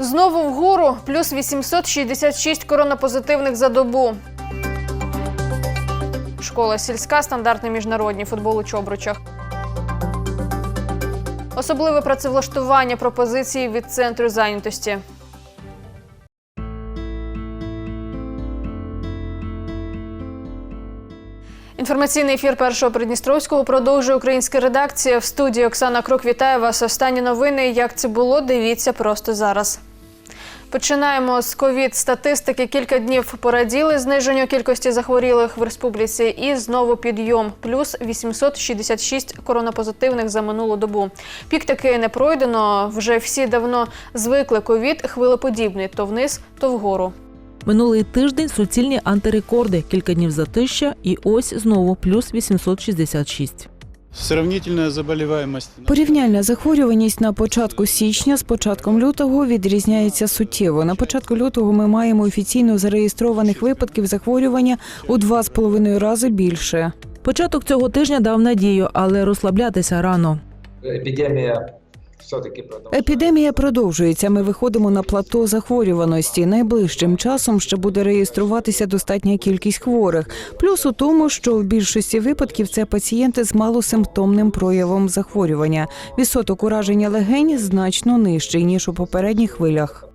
Знову вгору плюс 866 коронапозитивних за добу. Школа сільська, стандартний міжнародний футбол у Чобручах. Особливе працевлаштування пропозиції від центру зайнятості. Інформаційний ефір першого Придністровського продовжує українська редакція. В студії Оксана Крук вітає вас. Останні новини. Як це було? Дивіться просто зараз. Починаємо з ковід статистики. Кілька днів пораділи зниженню кількості захворілих в республіці. І знову підйом плюс 866 коронапозитивних за минулу добу. Пік таки не пройдено. Вже всі давно звикли ковід хвилеподібний то вниз, то вгору. Минулий тиждень суцільні антирекорди, кілька днів затища, і ось знову плюс 866. Порівняльна захворюваність на початку січня з початком лютого відрізняється суттєво. На початку лютого ми маємо офіційно зареєстрованих випадків захворювання у два з половиною рази більше. Початок цього тижня дав надію, але розслаблятися рано. Епідемія все-таки. Епідемія продовжується. Ми виходимо на плато захворюваності. Найближчим часом ще буде реєструватися достатня кількість хворих. Плюс у тому, що в більшості випадків це пацієнти з малосимптомним проявом захворювання. Відсоток ураження легень значно нижчий ніж у попередніх хвилях.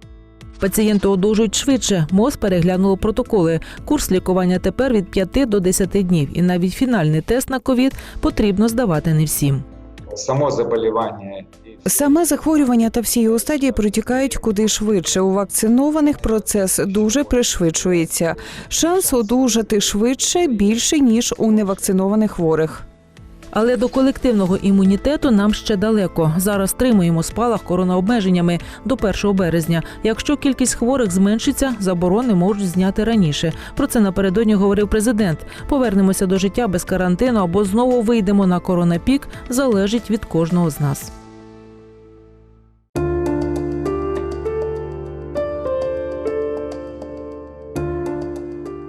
Пацієнти одужують швидше. МОЗ переглянуло протоколи. Курс лікування тепер від 5 до 10 днів, і навіть фінальний тест на ковід потрібно здавати не всім. Само заболівання Саме захворювання та всі його стадії протікають куди швидше. У вакцинованих процес дуже пришвидшується. Шанс одужати швидше більше ніж у невакцинованих хворих. Але до колективного імунітету нам ще далеко. Зараз тримаємо спалах коронаобмеженнями до 1 березня. Якщо кількість хворих зменшиться, заборони можуть зняти раніше. Про це напередодні говорив президент. Повернемося до життя без карантину або знову вийдемо на коронапік, залежить від кожного з нас.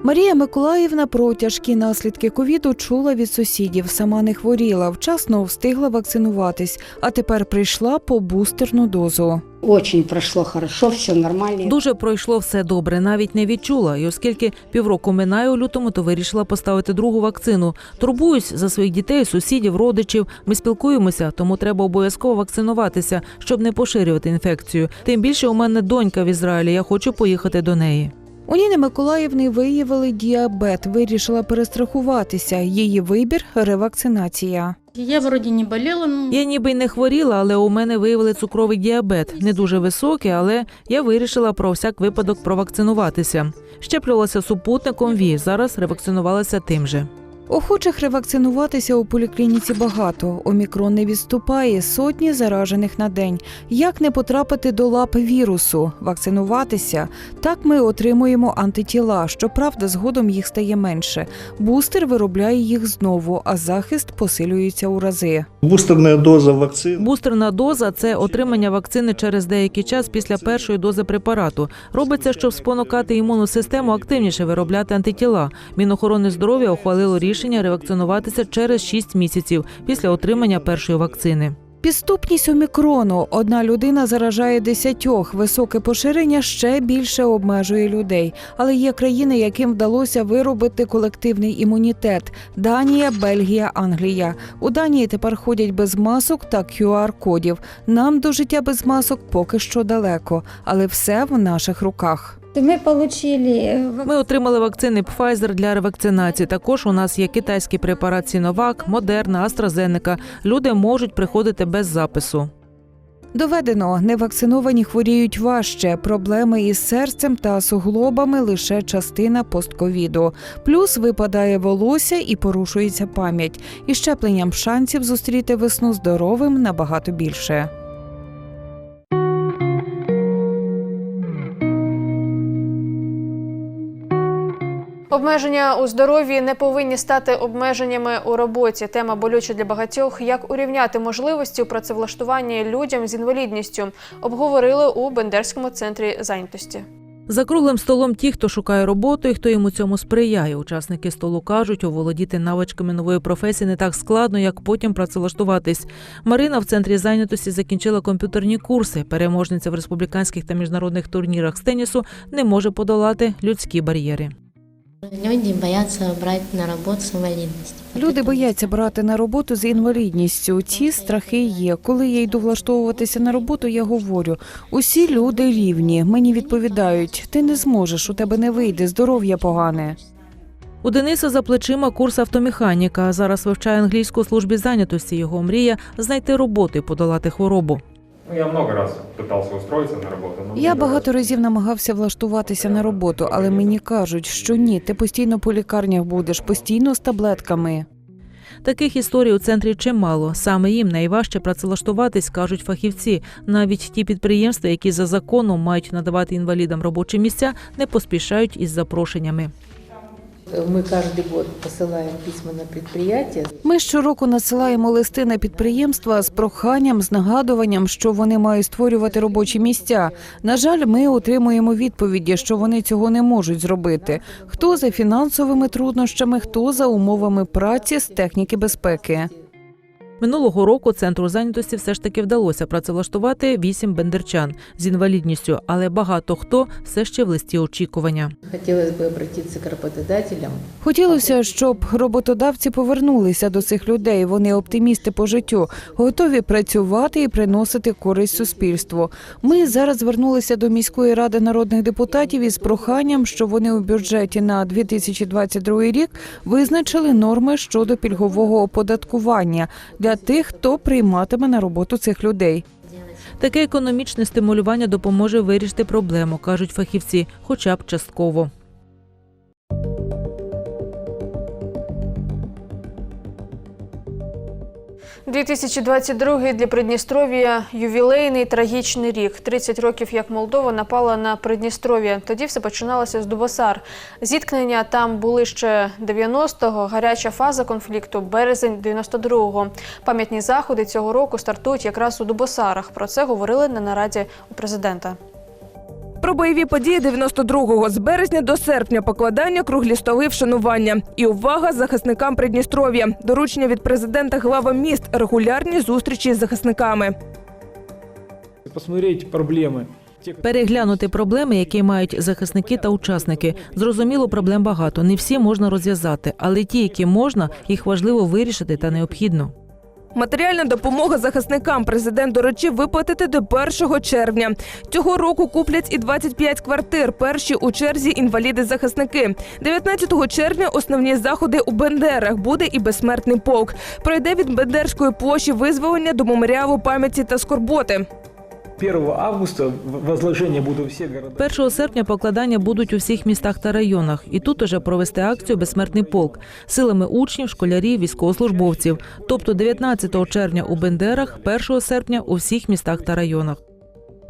Марія Миколаївна про тяжкі наслідки ковіду чула від сусідів. Сама не хворіла, вчасно встигла вакцинуватись, а тепер прийшла по бустерну дозу. Очень прошло хорошо, все нормально. Дуже пройшло все добре, навіть не відчула. І оскільки півроку минає у лютому, то вирішила поставити другу вакцину. Турбуюсь за своїх дітей, сусідів, родичів. Ми спілкуємося, тому треба обов'язково вакцинуватися, щоб не поширювати інфекцію. Тим більше у мене донька в Ізраїлі. Я хочу поїхати до неї. У Ніни Миколаївни виявили діабет. Вирішила перестрахуватися. Її вибір ревакцинація. Я вроді не боліла. ну, Я ніби й не хворіла, але у мене виявили цукровий діабет. Не дуже високий, але я вирішила про всяк випадок провакцинуватися. Щеплювалася супутником ВІ. Зараз ревакцинувалася тим же. Охочих ревакцинуватися у поліклініці багато. Омікрон не відступає сотні заражених на день. Як не потрапити до лап вірусу? Вакцинуватися? Так ми отримуємо антитіла. Щоправда, згодом їх стає менше. Бустер виробляє їх знову, а захист посилюється у рази. Бустерная доза вакцин Бустерна доза це отримання вакцини через деякий час після першої дози препарату. Робиться, щоб спонукати імунну систему активніше виробляти антитіла. Мінохорони здоров'я ухвалило рішення ревакцинуватися через 6 місяців після отримання першої вакцини. Підступність омікрону. Одна людина заражає десятьох. Високе поширення ще більше обмежує людей. Але є країни, яким вдалося виробити колективний імунітет: Данія, Бельгія, Англія. У Данії тепер ходять без масок та QR-кодів. Нам до життя без масок поки що далеко, але все в наших руках. Мы получили э, Ми отримали вакцини Pfizer для ревакцинації. Також у нас є китайський препарат Сіновак, Модерна, AstraZeneca. Люди можуть приходити без запису. Доведено, невакциновані хворіють важче. Проблеми із серцем та суглобами лише частина постковіду. Плюс випадає волосся і порушується пам'ять. І щепленням шансів зустріти весну здоровим набагато більше. Обмеження у здоров'ї не повинні стати обмеженнями у роботі. Тема болюча для багатьох. Як урівняти можливості у працевлаштуванні людям з інвалідністю, обговорили у Бендерському центрі зайнятості. За круглим столом ті, хто шукає роботу і хто йому цьому сприяє. Учасники столу кажуть, оволодіти навичками нової професії не так складно, як потім працевлаштуватись. Марина в центрі зайнятості закінчила комп'ютерні курси. Переможниця в республіканських та міжнародних турнірах з тенісу не може подолати людські бар'єри. Люди боятся брать на работу с инвалидностью. Люди бояться брати на роботу з інвалідністю. Ці страхи є. Коли я йду влаштовуватися на роботу, я говорю: усі люди рівні. Мені відповідають: ти не зможеш, у тебе не вийде, здоров'я погане. У Дениса за плечима курс автомеханіка. Зараз вивчає англійську у службі зайнятості. Його мрія знайти роботу і подолати хворобу. Ну, я много раз пытался устроиться на работу. но Я багато разів намагався влаштуватися на роботу, але мені кажуть, що ні, ти постійно по лікарнях будеш, постійно з таблетками. Таких історій у центрі чимало. Саме їм найважче працевлаштуватись, кажуть фахівці. Навіть ті підприємства, які за законом мають надавати інвалідам робочі місця, не поспішають із запрошеннями. Мы каждый год посылаем письма на предприятия. Ми щороку надсилаємо листи на підприємства з проханням, з нагадуванням, що вони мають створювати робочі місця. На жаль, ми отримуємо відповіді, що вони цього не можуть зробити. Хто за фінансовими труднощами, хто за умовами праці з техніки безпеки. Минулого року центру зайнятості все ж таки вдалося працевлаштувати вісім бендерчан з інвалідністю, але багато хто все ще в листі очікування. Хотелось бы обратиться к работодателям. Хотілося, щоб роботодавці повернулися до цих людей. Вони оптимісти по життю, готові працювати і приносити користь суспільству. Ми зараз звернулися до міської ради народних депутатів із проханням, що вони у бюджеті на 2022 рік визначили норми щодо пільгового оподаткування для тих, хто прийматиме на роботу цих людей. Таке економічне стимулювання допоможе вирішити проблему, кажуть фахівці, хоча б частково. – 2022 для Придністров'я ювілейний трагічний рік. 30 років як Молдова напала на Придністров'я. Тоді все починалося з Дубосар. Зіткнення там були ще 90-го, гаряча фаза конфлікту – березень 92-го. Пам'ятні заходи цього року стартують якраз у Дубосарах. Про це говорили на нараді у президента. Про бойові події 92-го з березня до серпня покладання круглістовий вшанування. І увага захисникам Придністров'я. Доручення від президента главам міст, регулярні зустрічі з захисниками. Посмотреть проблемы. Переглянути проблеми, які мають захисники та учасники. Зрозуміло, проблем багато. Не всі можна розв'язати, але ті, які можна, їх важливо вирішити та необхідно. Матеріальна допомога захисникам президент доручив виплатити до 1 червня. Цього року куплять і 25 квартир. Перші у черзі інваліди-захисники. 19 червня основні заходи у Бендерах. Буде і безсмертний полк. Пройде від Бендерської площі визволення до меморіалу пам'яті та скорботи. 1 августа возложения будут у всех городах. 1 серпня покладання будуть у всіх містах та районах. І тут уже провести акцію Безсмертний полк силами учнів, школярів, військовослужбовців. Тобто 19 червня у Бендерах, 1 серпня у всіх містах та районах.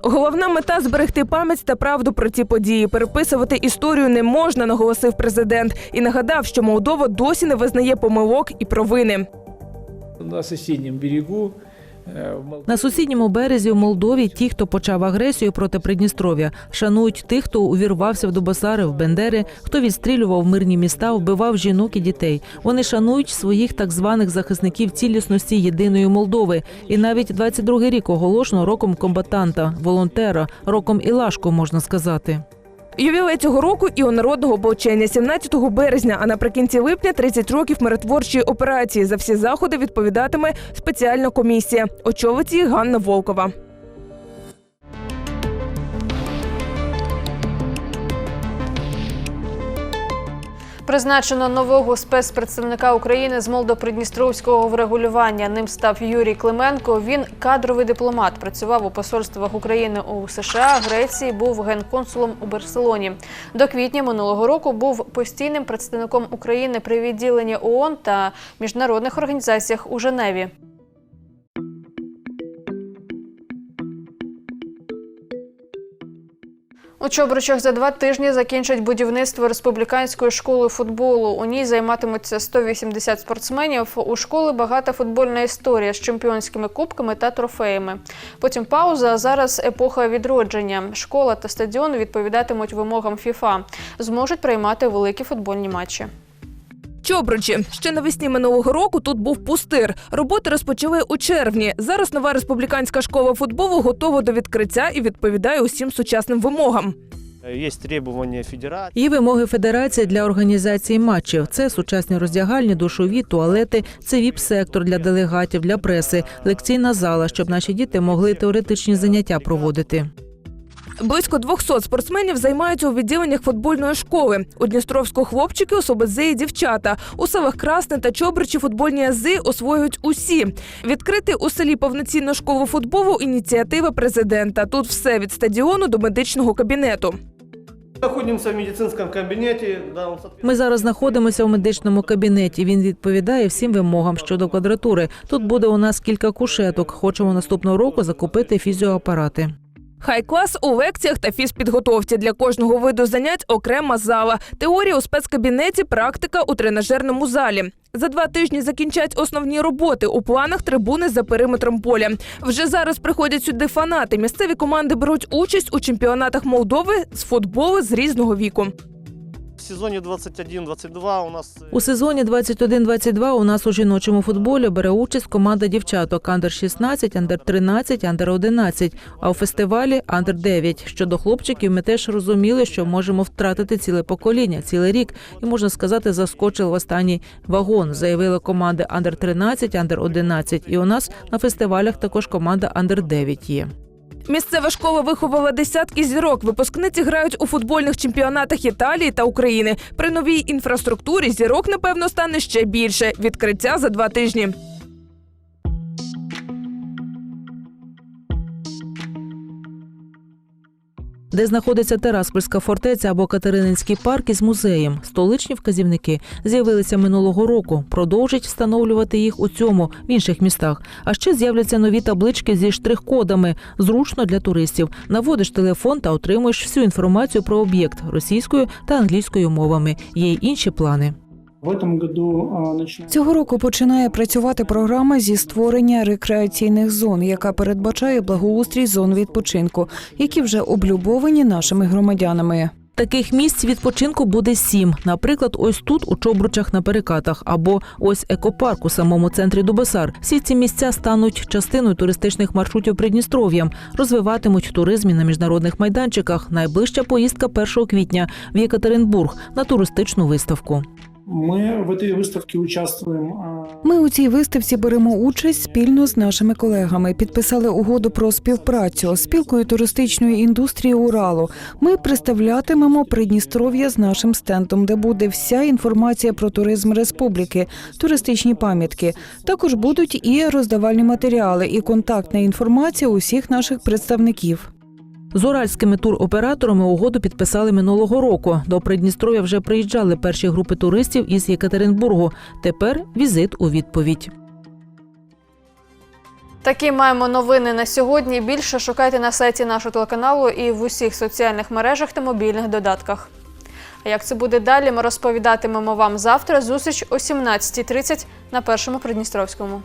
Головна мета зберегти пам'ять та правду про ці події. Переписувати історію не можна, наголосив президент. І нагадав, що Молдова досі не визнає помилок і провини. На соседнем берегу На сусідньому березі у Молдові ті, хто почав агресію проти Придністров'я, шанують тих, хто увірвався в Дубосари, в Бендери, хто відстрілював мирні міста, вбивав жінок і дітей. Вони шанують своїх так званих захисників цілісності єдиної Молдови. І навіть 22-й рік оголошено роком комбатанта, волонтера, роком Ілашко, можна сказати. Ювілей цього року і у народного ополчення 17 березня, а наприкінці липня 30 років миротворчої операції. За всі заходи відповідатиме спеціальна комісія. Очолить її Ганна Волкова. Призначено нового спецпредставника України з молдопридністровського врегулювання. Ним став Юрій Клименко. Він кадровий дипломат. Працював у посольствах України у США, Греції, був генконсулом у Барселоні. До квітня минулого року був постійним представником України при відділенні ООН та міжнародних організаціях у Женеві. У Чобручах за два тижні закінчать будівництво республіканської школи футболу. У ній займатимуться 180 спортсменів. У школи багата футбольна історія з чемпіонськими кубками та трофеями. Потім пауза. а Зараз епоха відродження. Школа та стадіон відповідатимуть вимогам ФІФА. Зможуть приймати великі футбольні матчі. Чобручі ще навесні минулого року тут був пустир. Роботи розпочали у червні. Зараз нова республіканська школа футболу готова до відкриття і відповідає усім сучасним вимогам. Є требування федерації. Є вимоги федерації для організації матчів. Це сучасні роздягальні, душові, туалети, це віп-сектор для делегатів, для преси, лекційна зала, щоб наші діти могли теоретичні заняття проводити. Близько 200 спортсменів займаються у відділеннях футбольної школи. У Дністровську хлопчики, особизи і дівчата. У селах Красне та Чобричі футбольні ази освоюють усі. Відкрити у селі повноцінну школу футболу – ініціатива президента. Тут все від стадіону до медичного кабінету. Знаходимося в медицинському кабінеті. Ми зараз знаходимося в медичному кабінеті. Він відповідає всім вимогам щодо квадратури. Тут буде у нас кілька кушеток. Хочемо наступного року закупити фізіоапарати. Хай-клас у лекціях та фізпідготовці. Для кожного виду занять окрема зала. Теорія у спецкабінеті, практика у тренажерному залі. За два тижні закінчать основні роботи. У планах трибуни за периметром поля. Вже зараз приходять сюди фанати. Місцеві команди беруть участь у чемпіонатах Молдови з футболу з різного віку. В сезоні 21-22 у нас У сезоні 21-22 у нас у жіночому футболі бере участь команда дівчаток Андер 16, Андер 13, Андер 11, а у фестивалі Андер 9. Щодо хлопчиків, ми теж розуміли, що можемо втратити ціле покоління, цілий рік, і можна сказати, заскочив в останній вагон. Заявили команди Андер 13, Андер 11. І у нас на фестивалях також команда Андер 9 є. Місцева школа виховала десятки зірок. Випускниці грають у футбольних чемпіонатах Італії та України. При новій інфраструктурі зірок, напевно, стане ще більше. Відкриття за два тижні. Де знаходиться Тераспольська фортеця або Катерининський парк із музеєм. Столичні вказівники з'явилися минулого року. Продовжать встановлювати їх у цьому в інших містах. А ще з'являться нові таблички зі штрих-кодами. Зручно для туристів. Наводиш телефон та отримуєш всю інформацію про об'єкт російською та англійською мовами. Є й інші плани. В этом году а. Цього року починає працювати програма зі створення рекреаційних зон, яка передбачає благоустрій зон відпочинку, які вже облюбовані нашими громадянами. Таких місць відпочинку буде сім. Наприклад, ось тут у Чобручах на перекатах, або ось екопарк у самому центрі Дубосар. Всі ці місця стануть частиною туристичних маршрутів Придністров'ям, розвиватимуть туризм на міжнародних майданчиках. Найближча поїздка 1 квітня в Єкатеринбург на туристичну виставку. Мы в этой выставке участвуем. а, Ми у цій виставці беремо участь спільно з нашими колегами. Підписали угоду про співпрацю з спілкою туристичної індустрії Уралу. Ми представлятимемо Придністров'я з нашим стендом, де буде вся інформація про туризм республіки, туристичні пам'ятки. Також будуть і роздавальні матеріали, і контактна інформація усіх наших представників. З уральськими туроператорами угоду підписали минулого року. До Придністров'я вже приїжджали перші групи туристів із Єкатеринбургу. Тепер візит у відповідь. Такі маємо новини на сьогодні. Більше шукайте на сайті нашого телеканалу і в усіх соціальних мережах та мобільних додатках. А як це буде далі, ми розповідатимемо вам завтра. Зустріч о 17.30 на першому Придністровському.